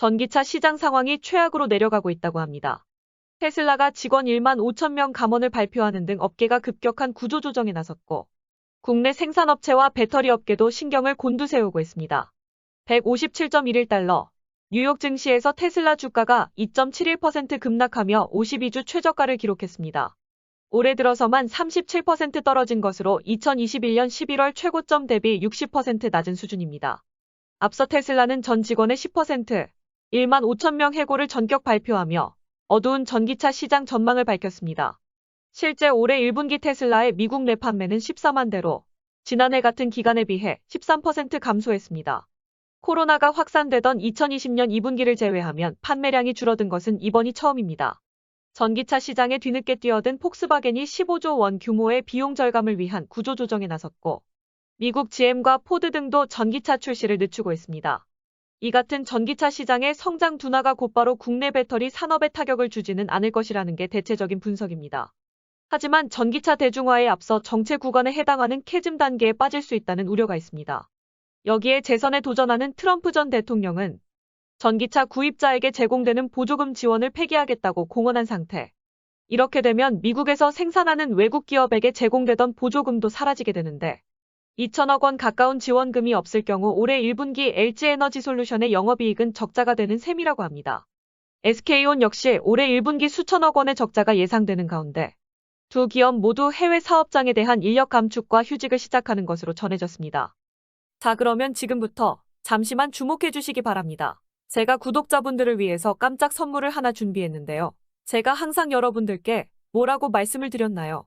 전기차 시장 상황이 최악으로 내려가고 있다고 합니다. 테슬라가 직원 1만 5천 명 감원을 발표하는 등 업계가 급격한 구조조정에 나섰고 국내 생산업체와 배터리 업계도 신경을 곤두세우고 있습니다. 157.11달러 뉴욕 증시에서 테슬라 주가가 2.71% 급락하며 52주 최저가를 기록했습니다. 올해 들어서만 37% 떨어진 것으로 2021년 11월 최고점 대비 60% 낮은 수준입니다. 앞서 테슬라는 전 직원의 10%, 1만 5천 명 해고를 전격 발표하며 어두운 전기차 시장 전망을 밝혔습니다. 실제 올해 1분기 테슬라의 미국 내 판매는 14만 대로 지난해 같은 기간에 비해 13% 감소했습니다. 코로나가 확산되던 2020년 2분기를 제외하면 판매량이 줄어든 것은 이번이 처음입니다. 전기차 시장에 뒤늦게 뛰어든 폭스바겐이 15조 원 규모의 비용 절감을 위한 구조조정에 나섰고 미국 GM과 포드 등도 전기차 출시를 늦추고 있습니다. 이 같은 전기차 시장의 성장 둔화가 곧바로 국내 배터리 산업에 타격을 주지는 않을 것이라는 게 대체적인 분석입니다. 하지만 전기차 대중화에 앞서 정체 구간에 해당하는 캐즘 단계에 빠질 수 있다는 우려가 있습니다. 여기에 재선에 도전하는 트럼프 전 대통령은 전기차 구입자에게 제공되는 보조금 지원을 폐기하겠다고 공언한 상태. 이렇게 되면 미국에서 생산하는 외국 기업에게 제공되던 보조금도 사라지게 되는데 2천억 원 가까운 지원금이 없을 경우 올해 1분기 LG에너지솔루션의 영업이익은 적자가 되는 셈이라고 합니다. SK온 역시 올해 1분기 수천억 원의 적자가 예상되는 가운데 두 기업 모두 해외 사업장에 대한 인력 감축과 휴직을 시작하는 것으로 전해졌습니다. 자 그러면 지금부터 잠시만 주목해 주시기 바랍니다. 제가 구독자분들을 위해서 깜짝 선물을 하나 준비했는데요. 제가 항상 여러분들께 뭐라고 말씀을 드렸나요?